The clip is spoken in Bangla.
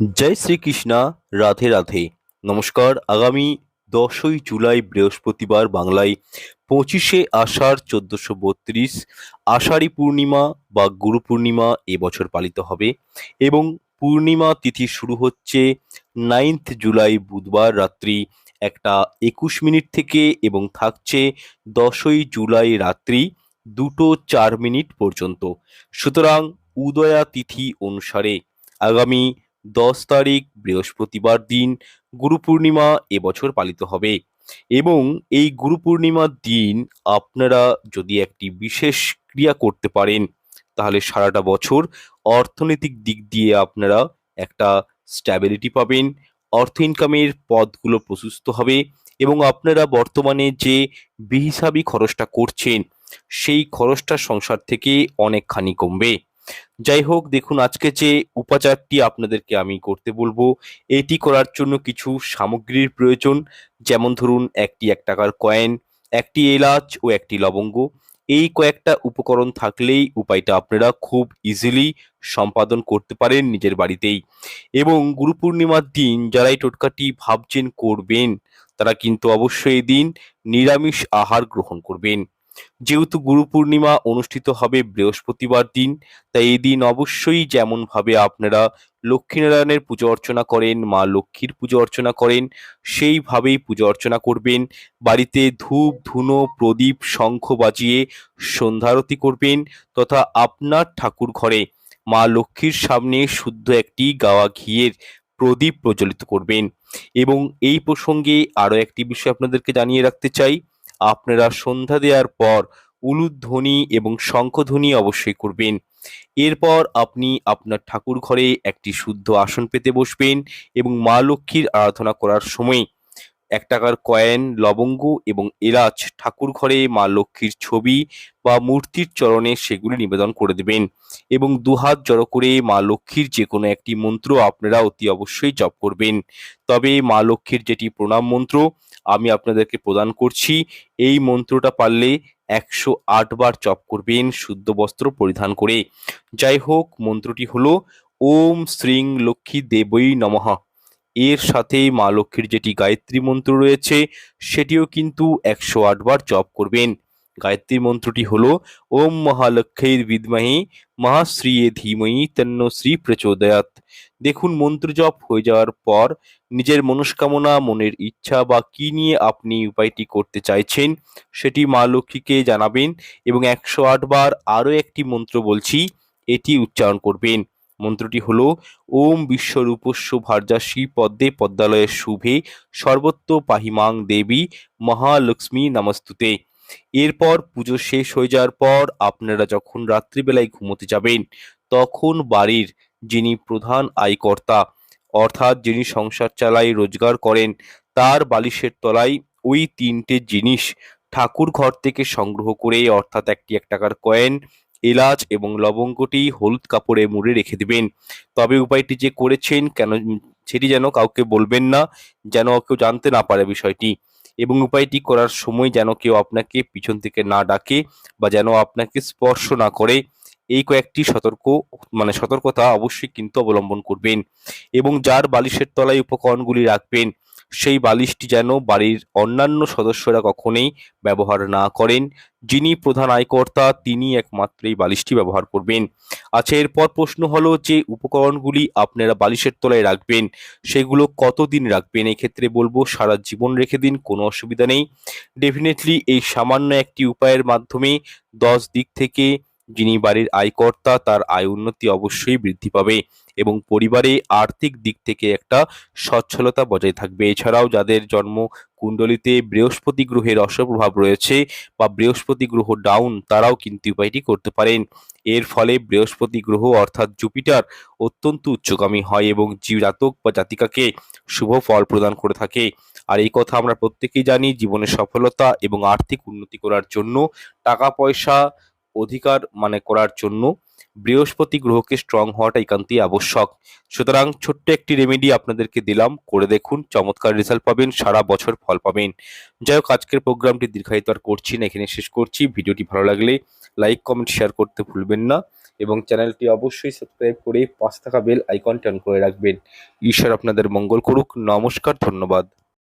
জয় শ্রীকৃষ্ণা, রাধে রাধে। নমস্কার, আগামী দশই জুলাই বৃহস্পতিবার বাংলায় পঁচিশে আষাঢ় চোদ্দশো বত্রিশ আষাঢ়ী পূর্ণিমা বা গুরু পূর্ণিমা এবছর পালিত হবে এবং পূর্ণিমা তিথি শুরু হচ্ছে নাইন্থ জুলাই বুধবার রাত্রি একটা একুশ মিনিট থেকে এবং থাকছে দশই জুলাই রাত্রি দুটো চার মিনিট পর্যন্ত। সুতরাং উদয়া তিথি অনুসারে আগামী দশ তারিখ, বৃহস্পতিবার দিন গুরু পূর্ণিমা এবছর পালিত হবে। এবং এই গুরু পূর্ণিমার দিন আপনারা যদি একটি বিশেষ ক্রিয়া করতে পারেন, তাহলে সারাটা বছর অর্থনৈতিক দিক দিয়ে আপনারা একটা স্ট্যাবিলিটি পাবেন, অর্থ ইনকামের পথগুলো প্রশস্ত হবে এবং আপনারা বর্তমানে যে বেহিসাবি খরচটা করছেন, সেই খরচটা সংসার থেকে অনেকখানি কমবে। যাই হোক, দেখুন, আজকে যে উপাচারটি আপনাদেরকে আমি করতে বলব, এটি করার জন্য কিছু সামগ্রীর প্রয়োজন। যেমন ধরুন, একটি এক টাকার কয়েন একটি এলাচ ও একটি লবঙ্গ। এই কয়েকটা উপকরণ থাকলেই উপায়টা আপনারা খুব ইজিলি সম্পাদন করতে পারেন নিজের বাড়িতেই। এবং গুরু পূর্ণিমার দিন যারা এই টোটকাটি ভাবছেন করবেন, তারা কিন্তু অবশ্যই দিন নিরামিষ আহার গ্রহণ করবেন। যেহেতু গুরু পূর্ণিমা অনুষ্ঠিত হবে বৃহস্পতিবার দিন, তাই এই দিন অবশ্যই যেমনভাবে আপনারা লক্ষ্মীনারায়ণের পুজো অর্চনা করেন, মা লক্ষ্মীর পুজো অর্চনা করেন, সেইভাবেই পুজো অর্চনা করবেন। বাড়িতে ধূপ, ধুনো, প্রদীপ, শঙ্খ বাজিয়ে সন্ধ্যারতি করবেন তথা আপনার ঠাকুর ঘরে মা লক্ষ্মীর সামনে শুদ্ধ একটি গাওয়া ঘিয়ের প্রদীপ প্রজ্বলিত করবেন। এবং এই প্রসঙ্গে আরও একটি বিষয় আপনাদেরকে জানিয়ে রাখতে চাই। আপনারা সন্ধ্যা দেওয়ার পর উলুধ্বনি এবং শঙ্খধ্বনি অবশ্যই করবেন। এরপর আপনি আপনার ঠাকুর ঘরে একটি শুদ্ধ আসন পেতে বসবেন এবং মা লক্ষ্মীর আরাধনা করার সময় এক টাকার কয়েন, লবঙ্গ এবং এলাচ ঠাকুর ঘরে মা লক্ষ্মীর ছবি বা মূর্তির চরণে সেগুলি নিবেদন করে দেবেন এবং দুহাত জড়ো করে মা লক্ষ্মীর যে কোনো একটি মন্ত্র আপনারা অতি অবশ্যই জপ করবেন। তবে মা লক্ষ্মীর যেটি প্রণাম মন্ত্র আমি আপনাদেরকে প্রদান করছি। এই মন্ত্রটা পারলে একশো আট বার জপ করবেন শুদ্ধ বস্ত্র পরিধান করে। যাই হোক, মন্ত্রটি হলো, ওম শ্রীং লক্ষ্মী দেবই নমঃ। এর সাথে মা লক্ষ্মীর যেটি গায়ত্রী মন্ত্র রয়েছে, সেটিও কিন্তু একশো আটবার জপ করবেন। গায়ত্রী মন্ত্রটি হল, ওম মহালক্ষ্মীর বিদ্মহে, মহাশ্রীয়ে ধীময়ী তন্ন শ্রী প্রচোদয়াত দেখুন, মন্ত্র জপ হয়ে যাওয়ার পর নিজের মনস্কামনা, মনের ইচ্ছা বা কি নিয়ে আপনি উপায়টি করতে চাইছেন, সেটি মা লক্ষ্মীকে জানাবেন এবং একশো আটবার আরও একটি মন্ত্র বলছি, এটি উচ্চারণ করবেন। মন্ত্রটি হলো, ওম বিশ্বরূপস্য ভার্যাসী পদ্মে পদ্মালয়ের শুভে সর্বত্র পাহিমাং দেবী মহালক্ষ্মী নমস্তুতে। এরপর পুজো শেষ হয়ে যাওয়ার পর আপনারা যখন রাত্রিবেলায় ঘুমোতে যাবেন, তখন বাড়ির যিনি প্রধান আয়কর্তা, অর্থাৎ যিনি সংসার চালায় রোজগার করেন, তার বালিশের তলায় ওই তিনটে জিনিস ঠাকুর ঘর থেকে সংগ্রহ করে, অর্থাৎ একটি এক টাকার কয়েন এলাচ এবং লবঙ্গটি হলুদ কাপড়ে মুড়ে রেখে দিবেন। তবে উপায়টি যে করেছেন কেন সেটি যেন কাউকে বলবেন না, যেন কেউ জানতে না পারে বিষয়টি। এবং উপায়টি করার সময় যেন কেউ আপনাকে পিছন থেকে না ডাকে বা যেন আপনাকে স্পর্শ না করে, এই কয়েকটি সতর্ক মানে সতর্কতা অবশ্যই কিন্তু অবলম্বন করবেন। এবং যার বালিশের তলায় উপকরণগুলি রাখবেন সেই বালিশটি যেন বাড়ির অন্যান্য সদস্যরা কখনোই ব্যবহার না করেন। যিনি প্রধান আয়কর্তা তিনি একমাত্র এই বালিশটি ব্যবহার করবেন। আচ্ছা এরপর প্রশ্ন হলো যে উপকরণগুলি আপনারা বালিশের তলায় রাখবেন, সেগুলো কতদিন রাখবেন? এক্ষেত্রে বলব সারা জীবন রেখে দিন, কোনো অসুবিধা নেই। ডেফিনেটলি এই সামান্য একটি উপায়ের মাধ্যমে দশ দিক থেকে যিনি বাড়ির আয়কর্তা, তার আয় উন্নতি অবশ্যই বৃদ্ধি পাবে এবং পরিবারে আর্থিক দিক থেকে একটা সচ্ছলতা বজায় থাকবে। এছাড়াও যাদের জন্ম কুণ্ডলিতে বৃহস্পতি গ্রহের অসপ্রভাব রয়েছে বা বৃহস্পতি গ্রহ ডাউন তারাও কিন্তু উপায়টি করতে পারেন। এর ফলে বৃহস্পতি গ্রহ অর্থাৎ জুপিটার অত্যন্ত উচ্চগামী হয় এবং জাতক বা জাতিকাকে শুভ ফল প্রদান করে থাকে। আর এই কথা আমরা প্রত্যেকেই জানি, জীবনে সফলতা এবং আর্থিক উন্নতি করার জন্য টাকা পয়সা অধিকার মানে করার জন্য বৃহস্পতি গ্রহকে স্ট্রং হওয়াটা একান্তই আবশ্যক। সুতরাং ছোট্ট একটি রেমেডি আপনাদেরকে দিলাম, করে দেখুন, চমৎকার রেজাল্ট পাবেন, সারা বছর ফল পাবেন। যাই হোক, আজকের প্রোগ্রামটি দীর্ঘায়িত আর করছি না এখানে শেষ করছি। ভিডিওটি ভালো লাগলে লাইক কমেন্ট শেয়ার করতে ভুলবেন না এবং চ্যানেলটি অবশ্যই সাবস্ক্রাইব করে পাশে থাকা বেল আইকন অন করে রাখবেন। ঈশ্বর আপনাদের মঙ্গল করুক। নমস্কার, ধন্যবাদ।